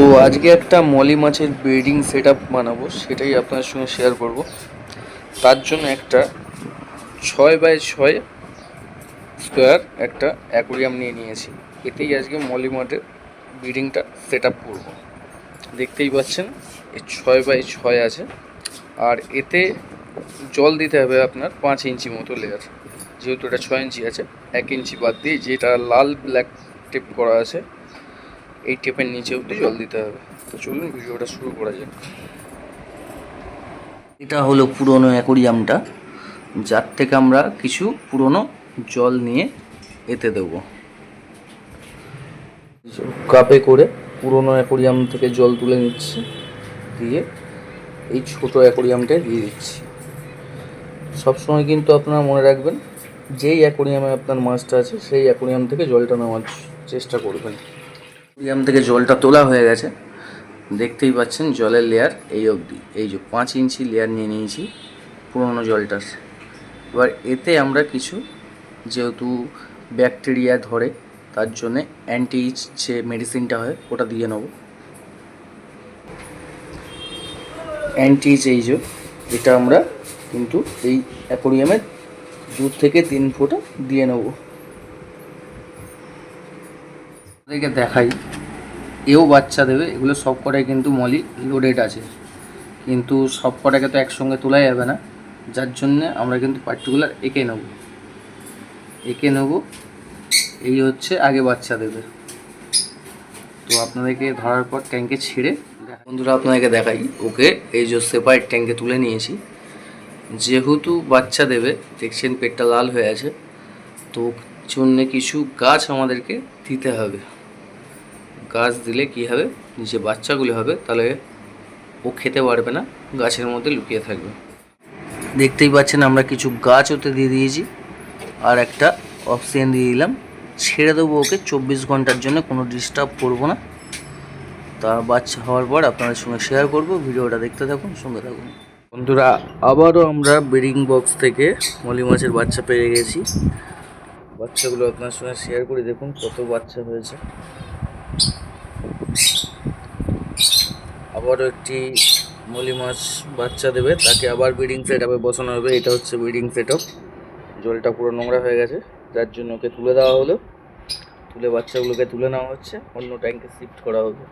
তো আজকে একটা মলি মাছের ব্রিডিং সেট আপ বানাবো, সেটাই আপনার সঙ্গে শেয়ার করব। তার জন্য একটা ছয় বাই ছয় স্কোয়ার একটা অ্যাকোরিয়াম নিয়ে নিয়েছি। এতেই আজকে মলি মাঠের ব্রিডিংটা সেট আপ করব। দেখতেই পাচ্ছেন এই ছয় বাই ছয় আছে। আর এতে জল দিতে হবে আপনার পাঁচ ইঞ্চি মতো লেয়ার যেহেতু এটা ছয় ইঞ্চি আছে, এক ইঞ্চি বাদ দিয়ে যেটা লাল ব্ল্যাক টেপ করা আছে এই টেপের নিচে অব্দি জল দিতে হবে। তো চলুন ভিডিওটা শুরু করা যাক। এটা হলো পুরনো অ্যাকোরিয়ামটা, যার থেকে আমরা কিছু পুরনো জল নিয়ে এতে দেবো। কাপে করে পুরনো অ্যাকোরিয়াম থেকে জল তুলে নিচ্ছি, দিয়ে এই ছোট অ্যাকোরিয়ামটায় দিয়ে দিচ্ছি। সবসময় কিন্তু আপনারা মনে রাখবেন, যেই অ্যাকোরিয়ামে আপনার মাছটা আছে, সেই অ্যাকোরিয়াম থেকে জলটা নেওয়ার চেষ্টা করবেন। অ্যাকোরিয়াম থেকে জলটা তোলা হয়ে গেছে। দেখতেই পাচ্ছেন জলের লেয়ার এই অবধি। এই যে পাঁচ ইঞ্চি লেয়ার নিয়ে নিয়েছি পুরনো জলটার। এবার এতে আমরা কিছু যেহেতু ব্যাকটেরিয়া ধরে, তার জন্যে অ্যান্টিইচ যে মেডিসিনটা হয়, ওটা দিয়ে নেব। অ্যান্টিইচ এই যে, এটা আমরা কিন্তু এই অ্যাকোরিয়ামে দু থেকে তিন ফোঁটা দিয়ে নেব। দেখাই এও বাচ্চা দেবে, এগুলো সব কটাই কিন্তু মলি লোডেড আছে। কিন্তু সব কটাকে তো একসঙ্গে তোলা যাবে না, যার জন্যে আমরা কিন্তু পার্টিকুলার এঁকে নেব। এঁকে নেব, এই হচ্ছে আগে বাচ্চা দেবে। তো আপনাদেরকে ধরার পর ট্যাঙ্কে ছেড়ে বন্ধুরা, আপনাদেরকে দেখাই ওকে, এই যে সেপারেট ট্যাঙ্কে তুলে নিয়েছি। যেহেতু বাচ্চা দেবে, দেখছেন পেটটা লাল হয়ে আছে, তো জন্যে কিছু গাছ আমাদেরকে দিতে হবে। গাছ দিলে কি হবে? যে বাচ্চাগুলো হবে, তাহলে ও খেতে পারবে না, গাছের মধ্যে লুকিয়ে থাকবে। দেখতেই পাচ্ছেন আমরা কিছু গাছ ওতে দিয়ে দিয়েছি, আর একটা অক্সিজেন দিয়ে দিলাম। ছেড়ে দেবো ওকে, চব্বিশ ঘণ্টার জন্য কোনো ডিস্টার্ব করব না। তা বাচ্চা হওয়ার পর আপনাদের সঙ্গে শেয়ার করব, ভিডিওটা দেখতে থাকুন, সঙ্গে থাকুন। বন্ধুরা, আবারও আমরা ব্রিডিং বক্স থেকে মলি মাছের বাচ্চা পেয়ে গেছি। বাচ্চাগুলো আপনার সঙ্গে শেয়ার করে দেখুন, কত বাচ্চা হয়েছে। আবারও একটি মলি মাছ বাচ্চা দেবে, তাকে আবার ব্রিডিং সেট আপে বসানো হবে, এটা হচ্ছে ব্রিডিং সেট আপ জলটা পুরো নোংরা হয়ে গেছে, যার জন্য ওকে তুলে দেওয়া হলো। তুলে বাচ্চাগুলোকে তুলে নেওয়া হচ্ছে, অন্য ট্যাঙ্কে শিফট করা হবে।